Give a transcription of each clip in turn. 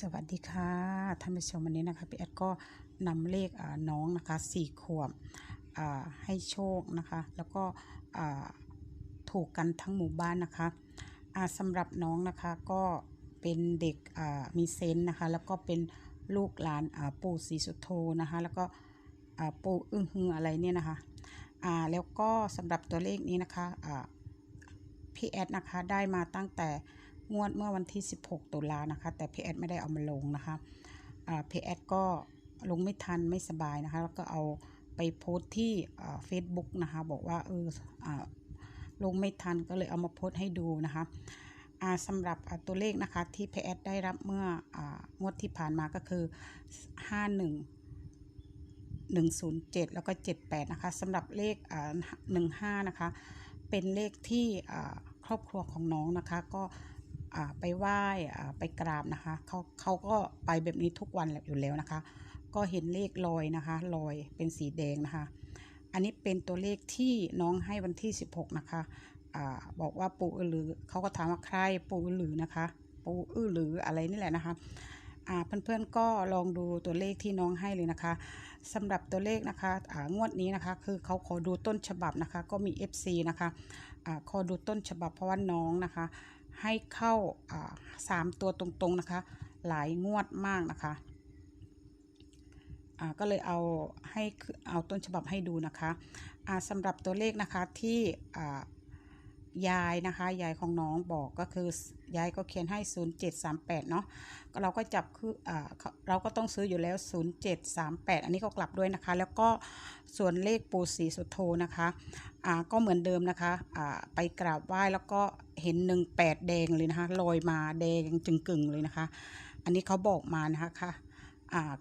สวัสดีค่ะท่านผู้ชมวันนี้นะคะพี่แอดก็นำเลขอ่าน้องนะคะสี่ขวบให้โชคนะคะ แล้วก็ถูกกันทั้งหมู่บ้านนะคะอ่าสำหรับน้องนะคะก็เป็นเด็กมีเซนนะคะ แล้วก็เป็นลูกหลานปู่ศรีสุโธนะคะ แล้วก็ปู่อึ้งฮึงอะไรเนี่ยนะคะแล้วก็สำหรับตัวเลขนี้นะคะพี่แอดนะคะได้มาตั้งแต่ งวดเมื่อวันที่ 16 ตุลานะคะ แต่พี่แอดไม่ได้เอามาลงนะคะพี่แอดก็ลงไม่ทันไม่สบายนะคะ แล้วก็เอาไปโพสต์ที่เฟซบุ๊กนะคะ บอกว่าเออลงไม่ทันก็เลยเอามาโพสต์ให้ดูนะคะสำหรับตัวเลขนะคะที่พีแอดได้รับเมื่องวดที่ผ่านมาก็คือ 51 107 แล้วก็ 78 นะคะสำหรับเลขอ่า15 นะคะ เป็นเลขที่ครอบครัวของน้องนะคะ ก็ ไปไหว้ไปกราบนะคะเขาเขาก็ไปแบบนี้ทุกวันอยู่แล้วนะคะ ก็เห็นเลขลอยนะคะลอยเป็นสีแดงนะคะ อันนี้เป็นตัวเลขที่น้องให้วันที่ 16 นะคะอบอกว่าปู่อือหรือเขาก็ถามว่าใครปู่อือหรือนะคะ ปู่อือหรืออะไรนี่แหละนะคะอ่าเพื่อนๆก็ลองดูตัวเลขที่น้องให้เลยนะคะสำหรับตัวเลขนะคะงวดนี้นะคะ คือเขาขอดูต้นฉบับนะคะ ก็มี FC นะคะอ่าขอดูต้นฉบับเพราะว่าน้องนะคะ ให้เข้าสามตัวตรงๆนะคะ หลายงวดมากนะคะก็เลยเอาให้เอาต้นฉบับให้ดูนะคะสำหรับตัวเลขนะคะที่ ยายนะคะยายของน้องบอกก็คือยายก็เขียนให้ 0738 เนาะเราก็จับคืออ่าเราก็ต้องซื้ออยู่แล้ว 0738 อันนี้ก็กลับด้วยนะคะ แล้วก็ส่วนเลขปูสีสุโธนะคะอ่าก็เหมือนเดิมนะคะอ่าไปกราบไหว้แล้วก็เห็น 18 แดงเลยนะคะลอยมาแดงจึงกึ่งเลยนะคะ อันนี้เขาบอกมานะคะค่ะอ่า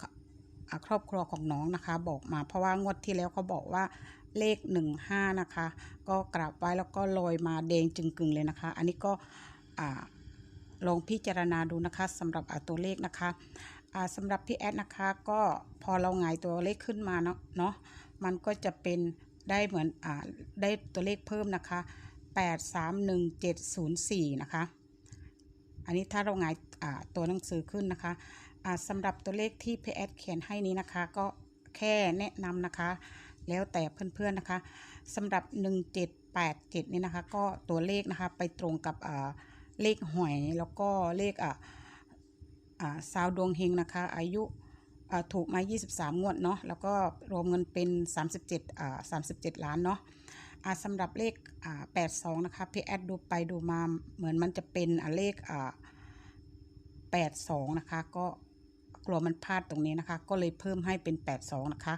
ครอบครัวของน้องนะคะ บอกมาเพราะว่างวดที่แล้วเขาบอกว่า เลข 15 นะคะ ก็กราบไว้แล้วก็ลอยมาแดงจึงกึ่งเลยนะคะ อันนี้ก็ลองพิจารณาดูนะคะสำหรับตัวเลขนะคะสำหรับพี่แอดนะคะก็พอเราหงายตัวเลขขึ้นมาเนาะเนาะมันก็จะเป็นได้เหมือนอได้ตัวเลขเพิ่มนะคะ 831704 นะคะ อันนี้ถ้าเราหงายตัวหนังสือขึ้นนะคะสำหรับตัวเลขที่พี่แอดเขียนให้นี้นะคะ ก็แค่แนะนำนะคะ แล้วแต่เพื่อนๆนะคะสำหรับ 1787 นี่นะคะ ก็ตัวเลขนะคะไปตรงกับเลขหวยแล้วก็เลขอ่าอ่าสาวดวงเฮงนะคะ อายุถูกมา 23 งวดเนาะแล้วก็รวมเงินเป็น 37อ่า37 ล้านเนาะอาสำหรับเลขอ่า82 นะคะพี่แอดดูไปดูมาเหมือนมันจะเป็นเลขอ่า82 นะคะ ก็กลัวมันพลาดตรงนี้นะคะ ก็เลยเพิ่มให้เป็น 82 นะคะ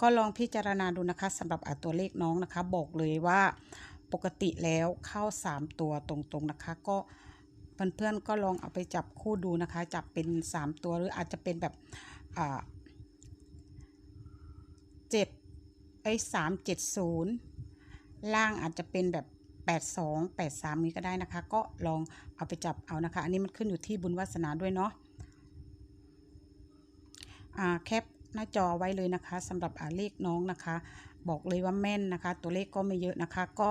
ก็ลองพิจารณาดูนะคะสำหรับอ่าตัวเลขน้องนะคะ บอกเลยว่าปกติแล้วเข้า 3 ตัวตรงๆนะคะ ก็เพื่อนๆก็ลองเอาไปจับคู่ดูนะคะ จับเป็น 3 ตัวหรืออาจจะเป็นแบบอ่า7ไอ้370ล่างอาจจะเป็นแบบ82 83นี้ก็ได้นะคะ ก็ลองเอาไปจับเอานะคะ อันนี้มันขึ้นอยู่ที่บุญวาสนาด้วยเนาะอ่าแคป หน้าจอไว้เลยนะคะสำหรับอ่าเลขน้องนะคะ บอกเลยว่าแม่นนะคะ ตัวเลขก็ไม่เยอะนะคะ ก็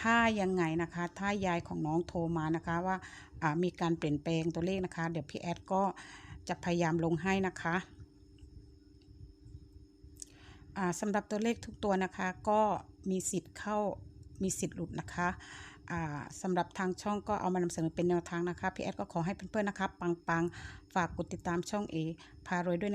ถ้ายังไงนะคะ ถ้ายายของน้องโทรมานะคะว่ามีการเปลี่ยนแปลงตัวเลขนะคะ เดี๋ยวพี่แอดก็จะพยายามลงให้นะคะสำหรับตัวเลขทุกตัวนะคะ ก็มีสิทธิ์เข้ามีสิทธิ์หลุดนะคะสำหรับทางช่องก็เอามานำเสนอเป็นแนวทางนะคะ พี่แอดก็ขอให้เพื่อนๆนะคะ ปังๆ ฝากกดติดตามช่องเอพารวยด้วย